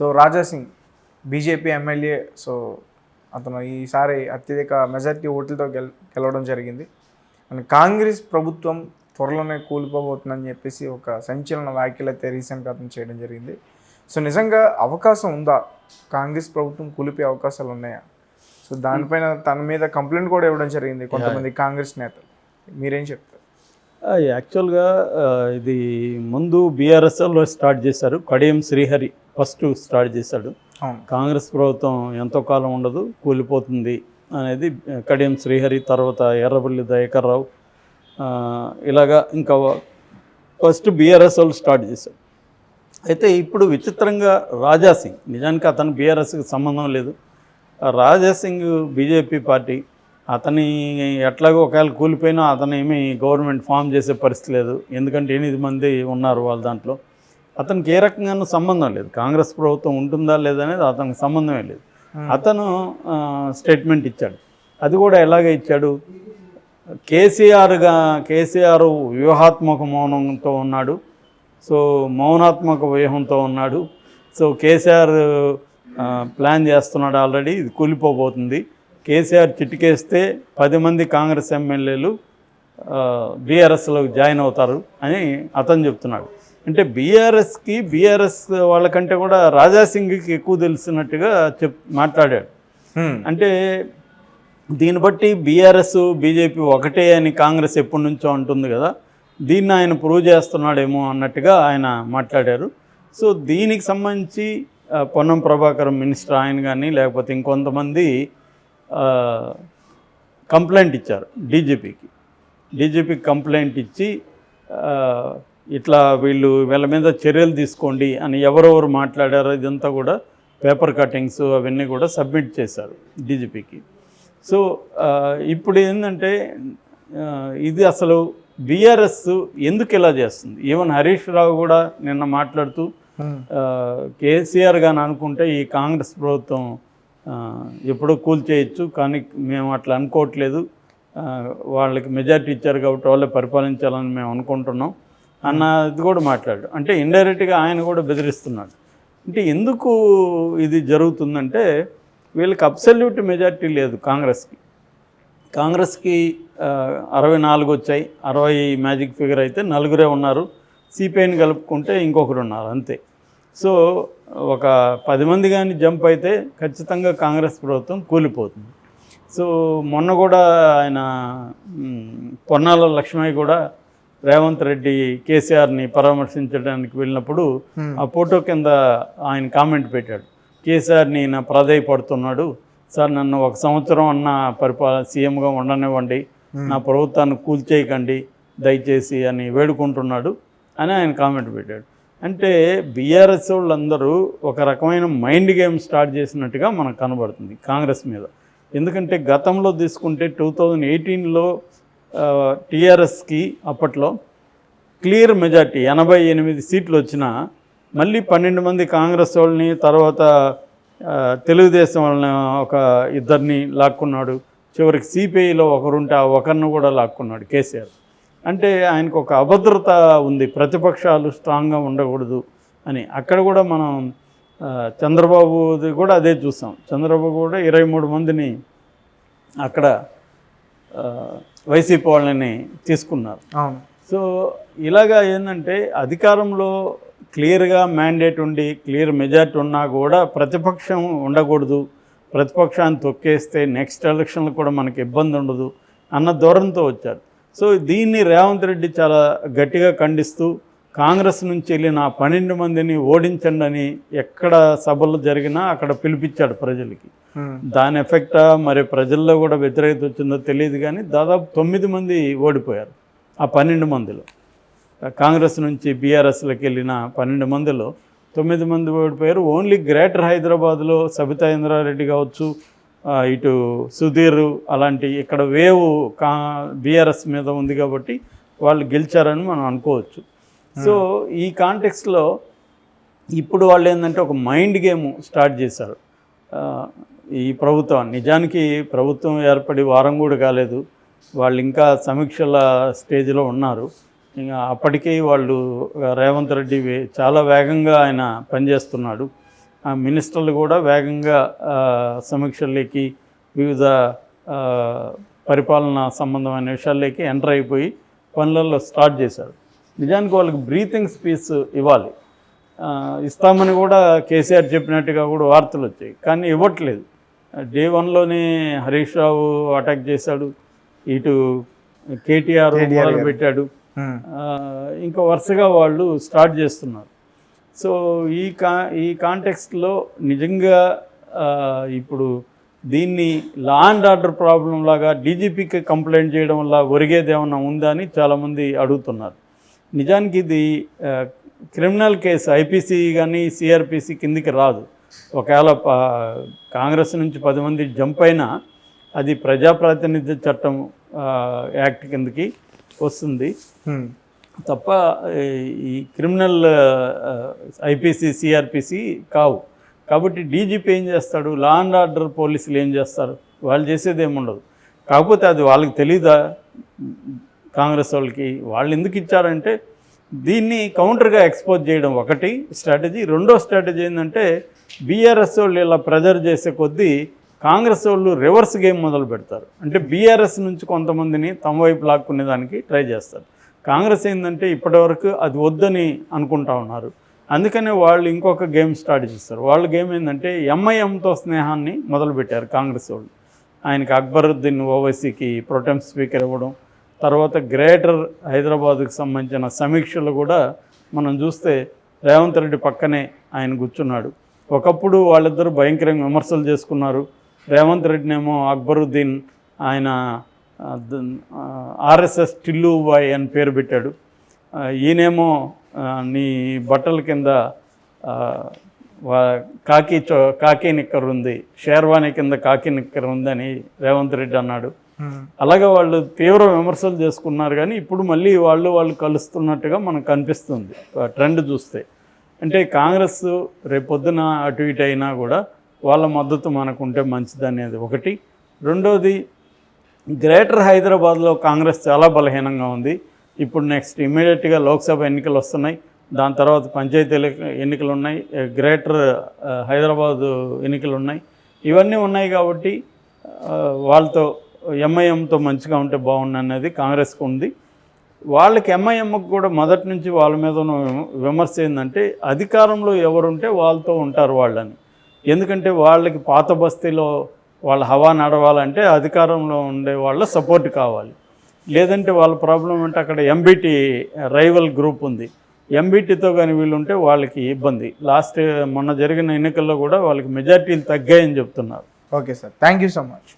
So Raja Singh BJP MLA so అతను ఈసారి అత్యధిక మెజార్టీ ఓట్లతో గెల్ గెలవడం జరిగింది. అండ్ కాంగ్రెస్ ప్రభుత్వం త్వరలోనే కూలిపోబోతుందని చెప్పేసి ఒక సంచలన వ్యాఖ్యలు అయితే రీసెంట్గా అతను చేయడం జరిగింది. సో నిజంగా అవకాశం ఉందా? కాంగ్రెస్ ప్రభుత్వం కూలిపోయే అవకాశాలు ఉన్నాయా? సో దానిపైన తన మీద కంప్లైంట్ కూడా ఇవ్వడం జరిగింది కొంతమంది కాంగ్రెస్ నేతలు. మీరేం చెప్తారు? యాక్చువల్గా ఇది ముందు బీఆర్ఎస్ఎల్లో స్టార్ట్ చేశారు కడియం శ్రీహరి. ఫస్ట్ స్టార్ట్ చేశాడు. కాంగ్రెస్ ప్రభుత్వం ఎంతో కాలం ఉండదు కూలిపోతుంది అనేది కడియం శ్రీహరి తర్వాత ఎర్రబల్లి దయాకర్ రావు ఆ, ఇలాగా ఇంకా ఫస్ట్ బీఆర్ఎస్ వాళ్ళు స్టార్ట్ చేశారు. అయితే ఇప్పుడు విచిత్రంగా రాజా సింగ్ నిజానికి అతను బీఆర్ఎస్కి సంబంధం లేదు. ఆ రాజా సింగ్ బీజేపీ పార్టీ అతని ఎట్లాగో ఒకవేళ కూలిపోయినా అతను ఏమీ గవర్నమెంట్ ఫామ్ చేసే పరిస్థితి లేదు. ఎందుకంటే ఎనిమిది మంది ఉన్నారు వాళ్ళ దాంట్లో. అతనికి ఏ రకంగానూ సంబంధం లేదు. కాంగ్రెస్ ప్రభుత్వం ఉంటుందా లేదా అనేది అతనికి సంబంధమే లేదు. అతను స్టేట్మెంట్ ఇచ్చాడు. అది కూడా ఎలాగ ఇచ్చాడు? కేసీఆర్గా కేసీఆర్ వ్యూహాత్మక మౌనంతో ఉన్నాడు. సో మౌనాత్మక వ్యూహంతో ఉన్నాడు. సో కేసీఆర్ ప్లాన్ చేస్తున్నాడు ఆల్రెడీ. ఇది కూలిపోబోతుంది. కేసీఆర్ చిటికేస్తే పది మంది కాంగ్రెస్ ఎమ్మెల్యేలు బీఆర్ఎస్లో జాయిన్ అవుతారు అని అతను చెప్తున్నాడు. అంటే బీఆర్ఎస్కి బీఆర్ఎస్ వాళ్ళకంటే కూడా రాజా సింగ్కి ఎక్కువ తెలిసినట్టుగా చెప్ మాట్లాడాడు. అంటే దీన్ని బట్టి బీఆర్ఎస్ బీజేపీ ఒకటే అని కాంగ్రెస్ ఎప్పటి నుంచో అంటుంది కదా దీన్ని ఆయన ప్రూవ్ చేస్తున్నాడేమో అన్నట్టుగా ఆయన మాట్లాడారు. సో దీనికి సంబంధించి పొన్నం ప్రభాకర్ మినిస్టర్ ఆయన కానీ లేకపోతే ఇంకొంతమంది కంప్లైంట్ ఇచ్చారు డీజీపీకి డీజీపీకి కంప్లైంట్ ఇచ్చి ఇట్లా వీళ్ళు వీళ్ళ మీద చర్యలు తీసుకోండి అని ఎవరెవరు మాట్లాడారో ఇదంతా కూడా పేపర్ కటింగ్స్ అవన్నీ కూడా సబ్మిట్ చేశారు డీజీపీకి. సో ఇప్పుడు ఏంటంటే ఇది అసలు బీఆర్ఎస్ ఎందుకు ఇలా చేస్తుంది? ఈవెన్ హరీష్ రావు కూడా నిన్న మాట్లాడుతూ. ఆ, కేసీఆర్ గాని అనుకుంటే ఈ కాంగ్రెస్ ప్రభుత్వం ఎప్పుడో కూల్ చేయొచ్చు కానీ మేము అట్లా అనుకోవట్లేదు. వాళ్ళకి మెజారిటీ ఇచ్చారు కాబట్టి వాళ్ళే పరిపాలించాలని మేము అనుకుంటున్నాం. అన్నది కూడా మాట్లాడు. అంటే ఇండైరెక్ట్గా ఆయన కూడా బెదిరిస్తున్నాడు. అంటే ఎందుకు ఇది జరుగుతుందంటే వీళ్ళకి అబ్సల్యూట్ మెజారిటీ లేదు కాంగ్రెస్కి. కాంగ్రెస్కి అరవై నాలుగు వచ్చాయి. అరవై మ్యాజిక్ ఫిగర్ అయితే నలుగురే ఉన్నారు. సిపిఐని కలుపుకుంటే ఇంకొకరు ఉన్నారు అంతే. సో ఒక పది మంది కానీ జంప్ అయితే ఖచ్చితంగా కాంగ్రెస్ ప్రభుత్వం కూలిపోతుంది. సో మొన్న కూడా ఆయన పొన్నాల లక్ష్మయ్య కూడా రేవంత్ రెడ్డి కేసీఆర్ని పరామర్శించడానికి వెళ్ళినప్పుడు Hmm. ఆ ఫోటో కింద ఆయన కామెంట్ పెట్టాడు. కేసీఆర్ని నా ప్రాధాయపడుతున్నాడు. సార్ నన్ను ఒక సంవత్సరం అన్న పరిపాలన సీఎంగా ఉండనివ్వండి. నా ప్రభుత్వాన్ని కూల్చేయకండి. దయచేసి అని వేడుకుంటున్నాడు అని ఆయన కామెంట్ పెట్టాడు. అంటే బీఆర్ఎస్ వాళ్ళందరూ ఒక రకమైన మైండ్ గేమ్ స్టార్ట్ చేసినట్టుగా మనకు కనబడుతుంది కాంగ్రెస్ మీద. ఎందుకంటే గతంలో తీసుకుంటే టూ థౌజండ్ ఎయిటీన్లో టీఆర్ఎస్కి అప్పట్లో క్లియర్ మెజార్టీ ఎనభై ఎనిమిది సీట్లు వచ్చినా మళ్ళీ పన్నెండు మంది కాంగ్రెస్ వాళ్ళని తర్వాత తెలుగుదేశం వాళ్ళని ఒక ఇద్దరిని లాక్కున్నాడు. చివరికి సిపిఐలో ఒకరుంటే ఆ ఒకరిని కూడా లాక్కున్నాడు కేసీఆర్. అంటే ఆయనకు ఒక అభద్రత ఉంది. ప్రతిపక్షాలు స్ట్రాంగ్గా ఉండకూడదు అని. అక్కడ కూడా మనం చంద్రబాబుది కూడా అదే చూసాం. చంద్రబాబు కూడా ఇరవై మూడు మందిని అక్కడ వైసీపీ వాళ్ళని తీసుకున్నారు. సో ఇలాగా ఏంటంటే అధికారంలో క్లియర్గా మ్యాండేట్ ఉండి క్లియర్ మెజార్టీ ఉన్నా కూడా ప్రతిపక్షం ఉండకూడదు. ప్రతిపక్షాన్ని తొక్కేస్తే నెక్స్ట్ ఎలక్షన్లో కూడా మనకి ఇబ్బంది ఉండదు అన్న ధోరణితో వచ్చారు. సో దీన్ని రేవంత్ రెడ్డి చాలా గట్టిగా ఖండిస్తూ కాంగ్రెస్ నుంచి వెళ్ళిన పన్నెండు మందిని ఓడించండి అని ఎక్కడ సభలు జరిగినా అక్కడ పిలిపించాడు ప్రజలకి. దాని ఎఫెక్టా మరి ప్రజల్లో కూడా వ్యతిరేకత వచ్చిందో తెలియదు కానీ దాదాపు తొమ్మిది మంది ఓడిపోయారు ఆ పన్నెండు మందిలో. కాంగ్రెస్ నుంచి బీఆర్ఎస్లోకి వెళ్ళిన పన్నెండు మందిలో తొమ్మిది మంది ఓడిపోయారు. ఓన్లీ గ్రేటర్ హైదరాబాద్లో సబితా ఇంద్రారెడ్డి కావచ్చు ఇటు సుధీర్ అలాంటి ఇక్కడ వేవ్ కా బీఆర్ఎస్ మీద ఉంది కాబట్టి వాళ్ళు గెలిచారని మనం అనుకోవచ్చు. సో ఈ కాంటెక్స్లో ఇప్పుడు వాళ్ళు ఏంటంటే ఒక మైండ్ గేమ్ స్టార్ట్ చేశారు. ఈ ప్రభుత్వం నిజానికి ప్రభుత్వం ఏర్పడి వారం కూడా కాలేదు. వాళ్ళు ఇంకా సమీక్షల స్టేజ్లో ఉన్నారు. ఇంకా అప్పటికే వాళ్ళు రేవంత్ రెడ్డి చాలా వేగంగా ఆయన పనిచేస్తున్నాడు. ఆ మినిస్టర్లు కూడా వేగంగా సమీక్షల్లోకి వివిధ పరిపాలన సంబంధమైన విషయాల్లోకి ఎంటర్ అయిపోయి పనులలో స్టార్ట్ చేశారు. నిజానికి వాళ్ళకి బ్రీతింగ్ స్పేస్ ఇవ్వాలి. ఇస్తామని కూడా కేసీఆర్ చెప్పినట్టుగా కూడా వార్తలు వచ్చాయి. కానీ ఇవ్వట్లేదు. డే వన్లోనే హరీష్ రావు అటాక్ చేశాడు. ఇటు కేటీఆర్ పెట్టాడు ఇంకా వరుసగా వాళ్ళు స్టార్ట్ చేస్తున్నారు. సో ఈ కా ఈ కాంటెక్స్ట్లో నిజంగా ఇప్పుడు దీన్ని లా అండ్ ఆర్డర్ ప్రాబ్లం లాగా డీజీపీకి కంప్లైంట్ చేయడం వల్ల ఒరిగేది ఏమన్నా ఉందా అని చాలామంది అడుగుతున్నారు. నిజానికి ఇది క్రిమినల్ కేసు ఐపీసీ కానీ సిఆర్పిసి కిందికి రాదు. ఒకవేళ కాంగ్రెస్ నుంచి పది మంది జంప్ అయినా అది ప్రజాప్రాతినిధ్య చట్టం యాక్ట్ కిందకి వస్తుంది. తప్ప ఈ క్రిమినల్ ఐపీసీ సిఆర్పిసి కావు. కాబట్టి డీజీపీ ఏం చేస్తాడు? లా అండ్ ఆర్డర్ పోలీసులు ఏం చేస్తారు? వాళ్ళు చేసేది ఏముండదు. కాకపోతే అది వాళ్ళకి తెలీదా? కాంగ్రెస్ వాళ్ళకి వాళ్ళు ఎందుకు ఇచ్చారంటే దీన్ని కౌంటర్గా ఎక్స్పోజ్ చేయడం ఒకటి స్ట్రాటజీ రెండో స్ట్రాటజీ ఏంటంటే బీఆర్ఎస్ వాళ్ళు ఇలా ప్రెజర్ చేసే కొద్దీ కాంగ్రెస్ వాళ్ళు రివర్స్ గేమ్ మొదలు పెడతారు. అంటే బీఆర్ఎస్ నుంచి కొంతమందిని తమ వైపు లాక్కునే దానికి ట్రై చేస్తారు. కాంగ్రెస్ ఏంటంటే ఇప్పటివరకు అది వద్దని అనుకుంటా ఉన్నారు. అందుకనే వాళ్ళు ఇంకొక గేమ్ స్టార్ట్ చేస్తారు. వాళ్ళ గేమ్ ఏంటంటే ఎంఐఎంతో స్నేహాన్ని మొదలుపెట్టారు కాంగ్రెస్ వాళ్ళు. ఆయనకి అక్బరుద్దీన్ ఓవైసీకి ప్రొటెం స్పీకర్ ఇవ్వడం తర్వాత గ్రేటర్ హైదరాబాద్కు సంబంధించిన సమీక్షలు కూడా మనం చూస్తే రేవంత్ రెడ్డి పక్కనే ఆయన కూర్చున్నాడు. ఒకప్పుడు వాళ్ళిద్దరూ భయంకరంగా విమర్శలు చేసుకున్నారు. రేవంత్ రెడ్డినేమో అక్బరుద్దీన్ ఆయన ఆర్ఎస్ఎస్ టిల్లు బాయ్ అని పేరు పెట్టాడు. ఈయనేమో నీ బట్టల కింద కాకి చో కాకి నిక్కరుంది షేర్వాణి కింద కాకి నిక్కర్ అని రేవంత్ రెడ్డి అన్నాడు. అలాగే వాళ్ళు తీవ్ర విమర్శలు చేసుకున్నారు కానీ ఇప్పుడు మళ్ళీ వాళ్ళు వాళ్ళు కలుస్తున్నట్టుగా మనకు కనిపిస్తుంది. ట్రెండ్ చూస్తే. అంటే కాంగ్రెస్ రేపొద్దున అటు ఇటు అయినా కూడా వాళ్ళ మద్దతు మనకు ఉంటే మంచిది అనేది ఒకటి. రెండోది గ్రేటర్ హైదరాబాద్లో కాంగ్రెస్ చాలా బలహీనంగా ఉంది. ఇప్పుడు నెక్స్ట్ ఇమీడియట్గా లోక్సభ ఎన్నికలు వస్తున్నాయి. దాని తర్వాత పంచాయతీ ఎన్నికలు ఉన్నాయి గ్రేటర్ హైదరాబాదు ఎన్నికలు ఉన్నాయి ఇవన్నీ ఉన్నాయి కాబట్టి వాళ్ళతో ఎంఐఎంతో మంచిగా ఉంటే బాగుండు అనేది కాంగ్రెస్కి ఉంది. వాళ్ళకి ఎంఐఎంకి కూడా మొదటి నుంచి వాళ్ళ మీద విమర్శ ఏంటంటే అధికారంలో ఎవరుంటే వాళ్ళతో ఉంటారు వాళ్ళని. ఎందుకంటే వాళ్ళకి పాత బస్తీలో వాళ్ళ హవా నడవాలంటే అధికారంలో ఉండే వాళ్ళ సపోర్ట్ కావాలి. లేదంటే వాళ్ళ ప్రాబ్లం అంటే అక్కడ ఎంబీటీ రైవల్ గ్రూప్ ఉంది. ఎంబీటీతో కానీ వీళ్ళుంటే వాళ్ళకి ఇబ్బంది. లాస్ట్ మొన్న జరిగిన ఎన్నికల్లో కూడా వాళ్ళకి మెజార్టీలు తగ్గాయని చెప్తున్నారు. Okay sir. Thank you so much.